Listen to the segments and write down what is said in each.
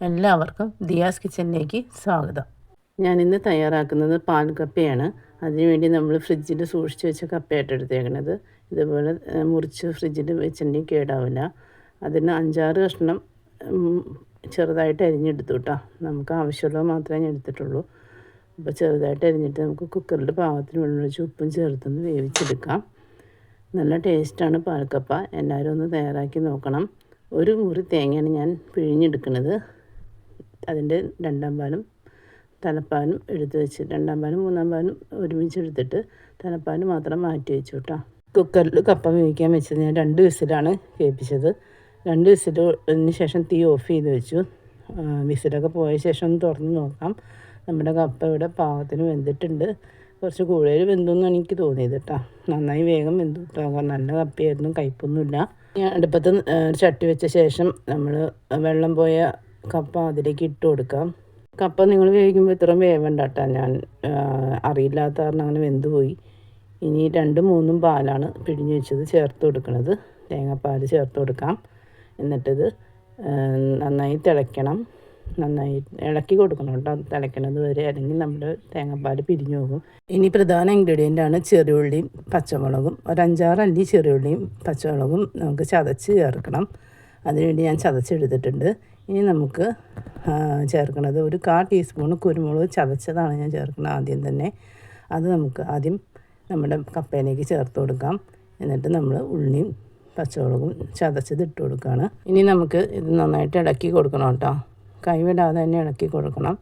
എല്ലാവർക്കും ദിയാസ് കിച്ചനിലേക്ക് സ്വാഗതം. ഞാൻ ഇന്ന് തയ്യാറാക്കുന്നത് പാൽ കപ്പയാണ്. അതിനുവേണ്ടി നമ്മൾ ഫ്രിഡ്ജിൽ സൂക്ഷിച്ച് വെച്ച കപ്പയായിട്ട് എടുത്തേക്കണത്. ഇതുപോലെ മുറിച്ച് ഫ്രിഡ്ജിൽ വെച്ചിട്ടുണ്ടെങ്കിൽ കേടാവില്ല. അതിന് അഞ്ചാറ് കഷ്ണം ചെറുതായിട്ട് അരിഞ്ഞെടുത്തു കേട്ടോ. നമുക്ക് ആവശ്യമുള്ളത് മാത്രമേ ഞാൻ എടുത്തിട്ടുള്ളൂ. അപ്പോൾ ചെറുതായിട്ട് അരിഞ്ഞിട്ട് നമുക്ക് കുക്കറിൽ പാകത്തിന് വെള്ളം ഒഴിച്ച് ഉപ്പും ചേർത്തൊന്ന് വേവിച്ചെടുക്കാം. നല്ല ടേസ്റ്റാണ് പാൽക്കപ്പ. എല്ലാവരും ഒന്ന് തയ്യാറാക്കി നോക്കണം. ഒരു മുറി തേങ്ങയാണ് ഞാൻ പിഴിഞ്ഞെടുക്കുന്നത് അതിന്റെ രണ്ടാം പാലും തലപ്പാലും എടുത്ത് വെച്ച് രണ്ടാം പാനും മൂന്നാം പാനും ഒരുമിച്ച് എടുത്തിട്ട് തലപ്പാൽ മാത്രം മാറ്റി വെച്ചു കേട്ടോ. കുക്കറിൽ കപ്പ വേവിക്കാൻ വെച്ചത് ഞാൻ രണ്ട് വിസിലാണ് കേൾപ്പിച്ചത് രണ്ട് വിസിലിന് ശേഷം തീ ഓഫ് ചെയ്ത് വെച്ചു. വിസിലൊക്കെ പോയ ശേഷം ഒന്ന് തുറന്ന് നോക്കാം. നമ്മുടെ കപ്പ ഇവിടെ പാകത്തിന് വെന്തിട്ടുണ്ട്. കുറച്ച് കൂടുതൽ വെന്തെന്നാണ് എനിക്ക് തോന്നിയത് കേട്ടോ. നന്നായി വേഗം വെന്തു കേട്ടോ. നല്ല കപ്പയായിരുന്നു കയ്പൊന്നുമില്ല. ഞാൻ അടുപ്പത്ത് ചട്ടി വെച്ച ശേഷം നമ്മൾ വെള്ളം പോയ കപ്പ അതിലേക്ക് ഇട്ട് കൊടുക്കാം. കപ്പ നിങ്ങൾ വേവിക്കുമ്പോൾ ഇത്രയും വേവണ്ട കേട്ടോ ഞാൻ അറിയില്ലാത്ത കാരണം അങ്ങനെ വെന്ത് പോയി ഇനി രണ്ടും മൂന്നും പാലാണ് പിഴിഞ്ഞ് വെച്ചത് ചേർത്ത് കൊടുക്കുന്നത് തേങ്ങാപ്പാൽ ചേർത്ത് കൊടുക്കാം. എന്നിട്ടിത് നന്നായി തിളയ്ക്കണം. നന്നായി ഇളക്കി കൊടുക്കണം കേട്ടോ. തിളയ്ക്കണത് വരെ അല്ലെങ്കിൽ നമ്മുടെ തേങ്ങാപ്പാൽ പിരിഞ്ഞു പോകും. ഇനി പ്രധാന ഇൻഗ്രീഡിയന്റ് ആണ് ചെറിയുള്ളിയും പച്ചമുളകും. ഒരു അഞ്ചാറ് അല്ലി ചെറിയുള്ളിയും പച്ചമുളകും നമുക്ക് ചതച്ച് ചേർക്കണം. അതിനുവേണ്ടി ഞാൻ ചതച്ചെടുത്തിട്ടുണ്ട്. ഇനി നമുക്ക് ചേർക്കുന്നത് ഒരു കാ ടീസ്പൂൺ കുരുമുളക് ചതച്ചതാണ് ഞാൻ ചേർക്കുന്നത് ആദ്യം തന്നെ. അത് നമുക്ക് ആദ്യം നമ്മുടെ കപ്പയിലേക്ക് ചേർത്ത് കൊടുക്കാം. എന്നിട്ട് നമ്മൾ ഉള്ളിയും പച്ചമുളകും ചതച്ചത് ഇട്ട് കൊടുക്കുകയാണ് ഇനി നമുക്ക് ഇത് നന്നായിട്ട് ഇളക്കി കൊടുക്കണം കേട്ടോ. കൈവിടാതെ തന്നെ ഇളക്കി കൊടുക്കണം.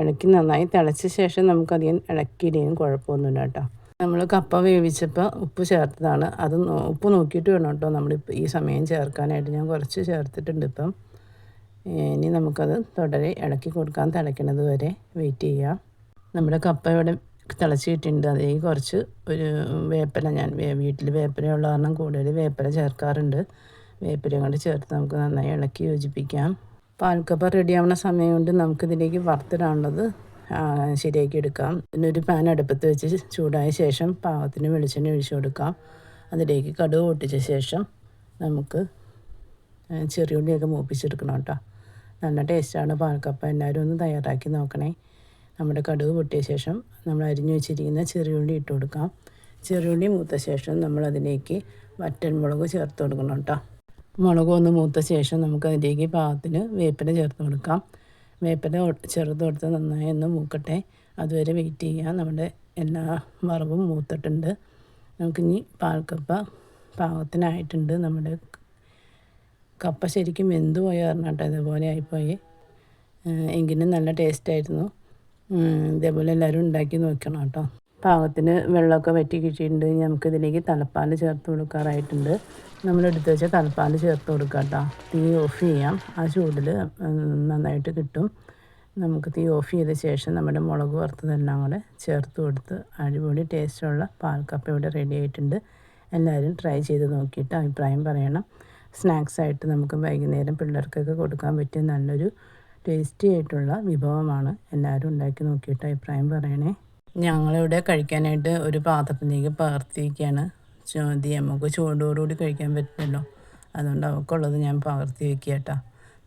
ഇളക്കി നന്നായി തിളച്ച ശേഷം നമുക്കധികം ഇളക്കിയിടുകയും കുഴപ്പമൊന്നുമില്ല കേട്ടോ. നമ്മൾ കപ്പ വേവിച്ചപ്പോൾ ഉപ്പ് ചേർത്തതാണ്. അത് ഉപ്പ് നോക്കിയിട്ട് വേണം കേട്ടോ. നമ്മൾ ഈ സമയം ചേർക്കാനായിട്ട്. ഞാൻ കുറച്ച് ചേർത്തിട്ടുണ്ട് ഇപ്പം. ഇനി നമുക്കത് തുടരെ ഇളക്കി കൊടുക്കാൻ തിളയ്ക്കണത് വരെ വെയിറ്റ് ചെയ്യാം. നമ്മുടെ കപ്പ ഇവിടെ തിളച്ചിട്ടുണ്ട്. അതേ കുറച്ച് ഒരു വേപ്പില ഞാൻ വീട്ടിൽ വേപ്പിലയുള്ള കാരണം കൂടുതൽ വേപ്പില ചേർക്കാറുണ്ട്. വേപ്പില കൊണ്ട് ചേർത്ത് നമുക്ക് നന്നായി ഇളക്കി യോജിപ്പിക്കാം. പാൽക്കപ്പ റെഡിയാവുന്ന സമയം കൊണ്ട് നമുക്കിതിലേക്ക് വറുത്തിടാനുള്ളത് ശരിയാക്കി എടുക്കാം. ഇതിനൊരു പാൻ അടുപ്പത്ത് വെച്ച് ചൂടായ ശേഷം പാകത്തിന് വെളിച്ചെണ്ണ ഒഴിച്ചു കൊടുക്കാം. അതിലേക്ക് കടുക് പൊട്ടിച്ച ശേഷം നമുക്ക് ചെറിയുള്ളിയൊക്കെ മൂപ്പിച്ചെടുക്കണം കേട്ടോ. നല്ല ടേസ്റ്റാണ് പാൽക്കപ്പ. എല്ലാവരും ഒന്ന് തയ്യാറാക്കി നോക്കണേ. നമ്മുടെ കടുക് പൊട്ടിയ ശേഷം നമ്മൾ അരിഞ്ഞു വെച്ചിരിക്കുന്ന ചെറിയുള്ളി ഇട്ട് കൊടുക്കാം. ചെറിയുള്ളി മൂത്ത ശേഷം നമ്മൾ അതിലേക്ക് വറ്റൻമുളക് ചേർത്ത് കൊടുക്കണം കേട്ടോ. മുളക് ഒന്ന് മൂത്ത ശേഷം നമുക്ക് അതിലേക്ക് പാകത്തിന് വേപ്പില ചേർത്ത് കൊടുക്കാം. വേപ്പില ചെറുത് കൊടുത്ത് നന്നായി ഒന്ന് മൂക്കട്ടെ. അതുവരെ വെയിറ്റ് ചെയ്യാം നമ്മുടെ എല്ലാ വറവും മൂത്തിട്ടുണ്ട്. നമുക്കിനി പാൽക്കപ്പ പാകത്തിനായിട്ടുണ്ട് നമ്മുടെ കപ്പ ശരിക്കും വെന്ത് പോയ കാരണം കേട്ടോ ഇതുപോലെ ആയിപ്പോയി. എങ്കിലും നല്ല ടേസ്റ്റായിരുന്നു ഇതേപോലെ എല്ലാവരും ഉണ്ടാക്കി നോക്കണം കേട്ടോ. പാകത്തിന് വെള്ളമൊക്കെ വറ്റി കിട്ടിയിട്ടുണ്ട്. നമുക്കിതിലേക്ക് തലപ്പാൽ ചേർത്ത് കൊടുക്കാറായിട്ടുണ്ട്. നമ്മൾ എടുത്തു വെച്ച തലപ്പാൽ ചേർത്ത് കൊടുക്കാം കേട്ടോ. തീ ഓഫ് ചെയ്യാം. ആ ചൂടിൽ നന്നായിട്ട് കിട്ടും. നമുക്ക് തീ ഓഫ് ചെയ്ത ശേഷം നമ്മുടെ മുളക് വറുത്തതെല്ലാം കൂടെ ചേർത്ത് കൊടുത്ത് അടിപൊളി ടേസ്റ്റുള്ള പാൽക്കപ്പ ഇവിടെ റെഡി ആയിട്ടുണ്ട്. എല്ലാവരും ട്രൈ ചെയ്ത് നോക്കിയിട്ട് അഭിപ്രായം പറയണം. സ്നാക്സ് ആയിട്ട് നമുക്ക് വൈകുന്നേരം പിള്ളേർക്കൊക്കെ കൊടുക്കാൻ പറ്റിയ നല്ലൊരു ടേസ്റ്റി ആയിട്ടുള്ള വിഭവമാണ്. എല്ലാവരും ഉണ്ടാക്കി നോക്കിയിട്ട് അഭിപ്രായം പറയണേ. ഞങ്ങളിവിടെ കഴിക്കാനായിട്ട് ഒരു പാത്രത്തിലേക്ക് പകർത്തിയിരിക്കുകയാണ്. ചോദ്യം നമുക്ക് ചൂടോടുകൂടി കഴിക്കാൻ പറ്റില്ലല്ലോ. അതുകൊണ്ട് അവൾക്കുള്ളത് ഞാൻ പകർത്തി വെക്കുക കേട്ടോ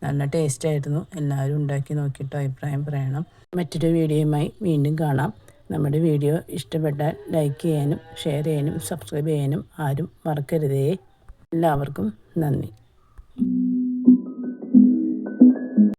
നല്ല ടേസ്റ്റ് ആയിരുന്നു. എല്ലാവരും ഉണ്ടാക്കി നോക്കിയിട്ട് അഭിപ്രായം പറയണം. മറ്റൊരു വീഡിയോയുമായി വീണ്ടും കാണാം. നമ്മുടെ വീഡിയോ ഇഷ്ടപ്പെട്ടാൽ ലൈക്ക് ചെയ്യാനും ഷെയർ ചെയ്യാനും സബ്സ്ക്രൈബ് ചെയ്യാനും ആരും മറക്കരുതേ. എല്ലാവർക്കും നന്ദി.